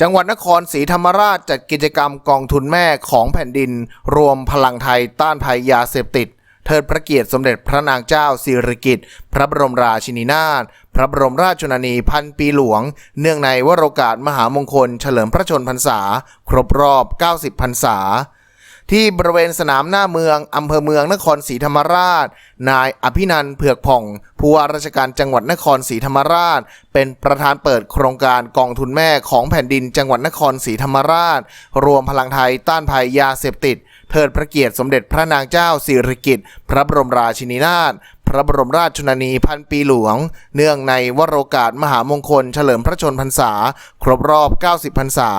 จังหวัดนครศรีธรรมราชจัดกิจกรรมกองทุนแม่ของแผ่นดิน รวมพลังไทยต้านภัยยาเสพติด เทิดพระเกียรติสมเด็จพระนางเจ้าสิริกิติ์พระบรมราชินีนาถพระบรมราชชนนีพันปีหลวง เนื่องในวโรกาสมหามงคลเฉลิมพระชนพรรษา ครบรอบ 90 พรรษา ที่บริเวณสนามหน้าเมืองอำเภอเมืองนครศรีธรรมราช นายอภินันเผือกผ่องผู้ว่าราชการจังหวัดนครศรีธรรมราช เป็นประธานเปิดโครงการกองทุนแม่ของแผ่นดินจังหวัดนครศรีธรรมราช รวมพลังไทยต้านภัยยาเสพติดเทิดพระเกียรติสมเด็จพระนางเจ้าสิริกิติ์พระบรมราชินีนาถ พระบรมราชชนนีพันปีหลวง เนื่องในวโรกาสมหามงคล เฉลิมพระชนพรรษา ครบรอบ 90 พรรษา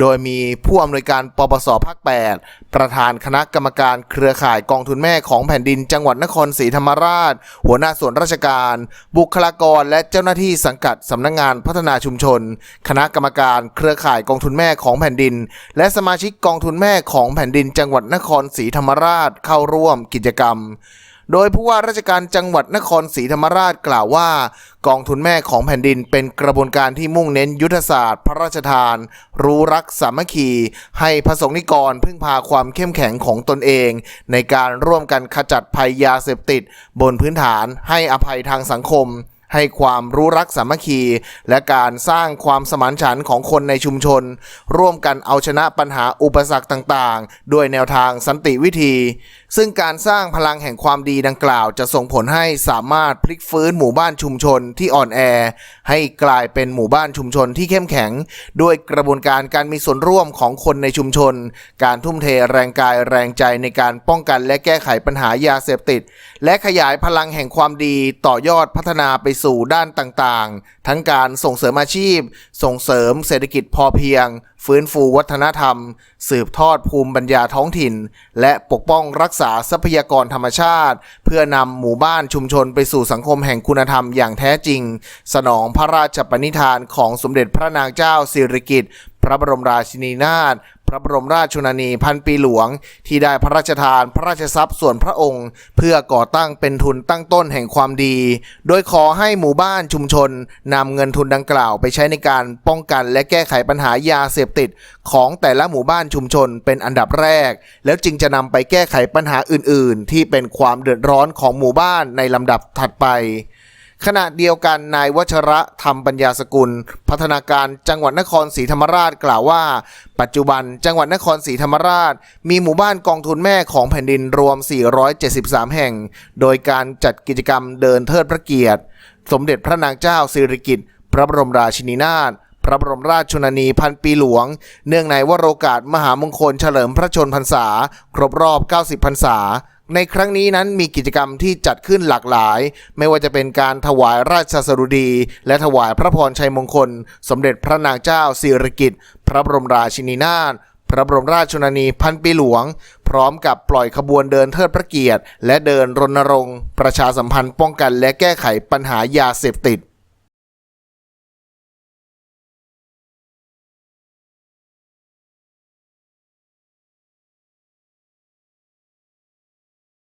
โดยมีผู้อำนวยการปปสภาค 8 ประธานคณะกรรมการเครือข่ายกองทุนแม่ของแผ่นดินจังหวัดนครศรีธรรมราช หัวหน้าส่วนราชการ บุคลากรและเจ้าหน้าที่สังกัดสำนักงานพัฒนาชุมชน คณะกรรมการเครือข่ายกองทุนแม่ของแผ่นดิน และสมาชิกกองทุนแม่ของแผ่นดินจังหวัดนครศรีธรรมราชเข้าร่วมกิจกรรม โดยผู้ว่าราชการจังหวัดนครศรีธรรมราชกล่าวว่า กองทุนแม่ของแผ่นดินเป็นกระบวนการที่มุ่งเน้นยุทธศาสตร์พระราชทาน รู้รักสามัคคี ให้พระสงฆ์นิกรพึ่งพาความเข้มแข็งของตนเอง ในการร่วมกันขจัดภัยยาเสพติด บนพื้นฐานให้อภัยทางสังคม ให้ความรู้รักสามัคคี และการสร้างความสมานฉันท์ของคนในชุมชน ร่วมกันเอาชนะปัญหาอุปสรรคต่างๆ ด้วยแนวทางสันติวิธี ซึ่งการสร้างพลังแห่งความดีดังกล่าว จะส่งผลให้สามารถพลิกฟื้นหมู่บ้านชุมชนที่อ่อนแอ ให้กลายเป็นหมู่บ้านชุมชนที่เข้มแข็ง ด้วยกระบวนการการมีส่วนร่วมของคนในชุมชน การทุ่มเทแรงกายแรงใจในการป้องกันและแก้ไขปัญหายาเสพติด และขยายพลังแห่งความดีต่อยอดพัฒนาไปสู่ด้านต่างๆ ทั้งการส่งเสริมอาชีพ ส่งเสริมเศรษฐกิจพอเพียง ฟื้นฟูวัฒนธรรม สืบทอดภูมิปัญญาท้องถิ่น และปกป้องรักษาทรัพยากรธรรมชาติ เพื่อนำหมู่บ้านชุมชนไปสู่สังคมแห่งคุณธรรมอย่างแท้จริง สนองพระราชปณิธานของสมเด็จพระนางเจ้าสิริกิติ์พระบรมราชินีนาถ พระบรมราชชนนีพันปีหลวง ที่ได้พระราชทานพระราชทรัพย์ส่วนพระองค์ เพื่อก่อตั้งเป็นทุนตั้งต้นแห่งความดี โดยขอให้หมู่บ้านชุมชนนำเงินทุนดังกล่าวไปใช้ในการป้องกันและแก้ไขปัญหายาเสพติด ของแต่ละหมู่บ้านชุมชนเป็นอันดับแรก แล้วจึงจะนำไปแก้ไขปัญหาอื่น ๆ ที่เป็นความเดือดร้อนของหมู่บ้านในลำดับถัดไป ขณะเดียวกันนายวัชระธรรมปัญญาสกุล พัฒนาการจังหวัดนครศรีธรรมราชกล่าวว่า ปัจจุบันจังหวัดนครศรีธรรมราช มีหมู่บ้านกองทุนแม่ของแผ่นดินรวม 473 แห่ง โดยการจัดกิจกรรมเดินเทิดพระเกียรติ สมเด็จพระนางเจ้าสิริกิติ์พระบรมราชินีนาถพระบรมราชชนนีพันปีหลวง เนื่องในวโรกาสมหามงคลเฉลิมพระชนพรรษา ครบรอบ 90 พรรษา ในครั้งนี้นั้นมีกิจกรรมที่จัดขึ้นหลากหลาย ไม่ว่าจะเป็นการถวายราชสดุดี และถวายพระพรชัยมงคล สมเด็จพระนางเจ้าสิริกิติ์พระบรมราชินีนาถพระบรมราชชนนีพันปีหลวง พร้อมกับปล่อยขบวนเดินเทิดพระเกียรติ และเดินรณรงค์ ประชาสัมพันธ์ป้องกันและแก้ไขปัญหายาเสพติด